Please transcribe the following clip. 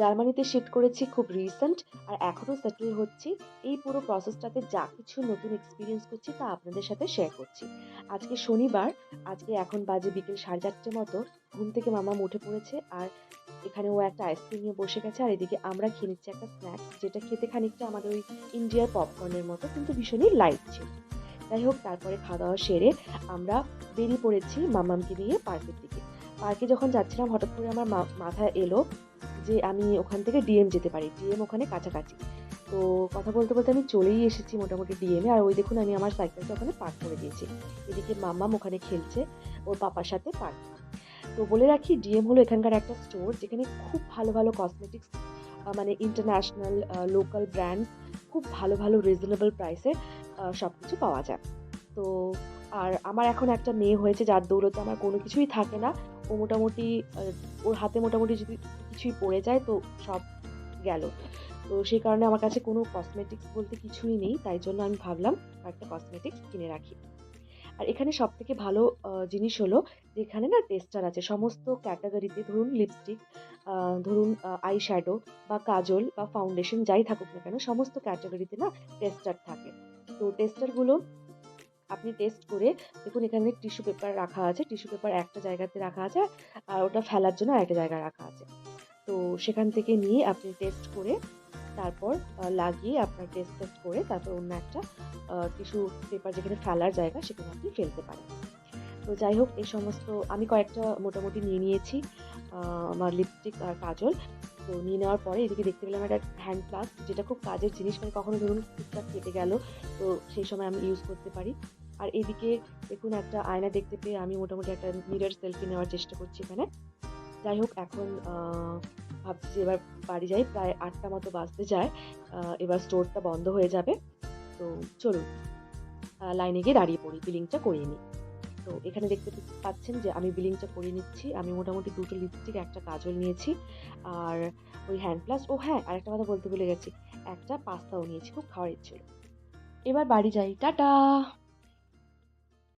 জার্মানিতে শিফট করেছি খুব রিসেন্ট আর এখনও সেটেল হচ্ছি। এই পুরো প্রসেসটাতে যা কিছু নতুন এক্সপিরিয়েন্স করছি তা আপনাদের সাথে শেয়ার করছি। আজকে শনিবার, আজকে এখন বাজে বিকেল সাড়ে চারটে মতো, ঘুম থেকে মামা উঠে পড়েছে আর এখানে ও একটা আইসক্রিম নিয়ে বসে গেছে আর এদিকে আমরা খেয়ে নিচ্ছি একটা স্ন্যাক্স যেটা খেতে খানিকটা আমাদের ওই ইন্ডিয়ার পপকর্নের মতো, কিন্তু ভীষণই লাইট ছিল। যাই হোক, তারপরে খাওয়া দাওয়া সেরে আমরা বেরিয়ে পড়েছি মামামকে নিয়ে পার্কের দিকে। পার্কে যখন যাচ্ছিলাম, হঠাৎ করে আমার মাথায় এলো। যে আমি ওখান থেকে ডিএম যেতে পারি ডিএম ওখানে কাছাকাছি। তো কথা বলতে বলতে আমি চলেই এসেছি মোটামুটি ডিএমে আর ওই দেখুন আমি আমার সাইকেলটা ওখানে পার্ক করে দিয়েছি। এদিকে মাম্মাম ওখানে খেলছে, ওর পাপার সাথে পার্ক তো বলে রাখি ডিএম হলো এখানকার একটা স্টোর যেখানে খুব ভালো ভালো কসমেটিক্স মানে ইন্টারন্যাশনাল লোকাল ব্র্যান্ড খুব ভালো ভালো রিজনেবল প্রাইসে সব কিছু পাওয়া যায়। তো আর আমার এখন একটা মেয়ে হয়েছে যার দৌলতে আমার কোনো কিছুই থাকে না। ও মোটামুটি ওর হাতে মোটামুটি যদি কিছুই পড়ে যায় তো সব গেল। তো সেই কারণে আমার কাছে কোনো কসমেটিক্স বলতে কিছুই নেই, তাই জন্য আমি ভাবলাম একটা কসমেটিক্স কিনে রাখি। আর এখানে সব থেকে ভালো জিনিস হলো যে এখানে না টেস্টার আছে, সমস্ত ক্যাটাগরিতে ধরুন লিপস্টিক ধরুন আই শ্যাডো বা কাজল বা ফাউন্ডেশন যাই থাকুক না কেন, সমস্ত ক্যাটাগরিতে না টেস্টার থাকে। তো টেস্টারগুলো আপনি টেস্ট করে দেখুন এখানে টিস্যু পেপার রাখা আছে টিস্যু পেপার একটা জায়গাতে রাখা আছে আর ওটা ফেলার জন্য আরেকটা জায়গায় রাখা আছে। তো সেখান থেকে নিয়ে আপনি টেস্ট করে তারপর লাগিয়ে আপনার টেস্ট টেস্ট করে তারপর অন্য একটা টিস্যু পেপার যেখানে ফেলার জায়গা সেখানে আপনি ফেলতে পারেন। তো যাই হোক, এই সমস্ত আমি কয়েকটা মোটামুটি নিয়ে নিয়েছি আমার লিপস্টিক আর কাজল। তো নিয়ে নেওয়ার পরে এদিকে দেখতে পেলাম একটা হ্যান্ড প্লাস যেটা খুব কাজের জিনিস। মানে কখনো ধরুন টুকটাক কেটে গেল, তো সেই সময় আমি ইউজ করতে পারি। আর এদিকে দেখুন একটা আয়না দেখতে পেয়ে আমি মোটামুটি একটা মিরর সেলফি নেওয়ার চেষ্টা করছি এখানে। যাই হোক, এখন ভাবছি যে এবার বাড়ি যাই। প্রায় আটটা মতো বাজতে যায়। এবার স্টোরটা বন্ধ হয়ে যাবে। তো চলুন লাইনে গিয়ে দাঁড়িয়ে পড়ি। বিলিংটা করিয়ে নিই। তো এখানে দেখতে পাচ্ছেন যে আমি বিলিংটা করে নিচ্ছি। আমি মোটামুটি দুটো লিপস্টিক একটা কাজল নিয়েছি আর ওই হ্যান্ড প্লাস ও হ্যাঁ আর একটা কথা বলতে ভুলে গেছি। একটা পাস্তাও নিয়েছি, খুব খাওয়ার ইচ্ছে এবার বাড়ি যাই। টাটা!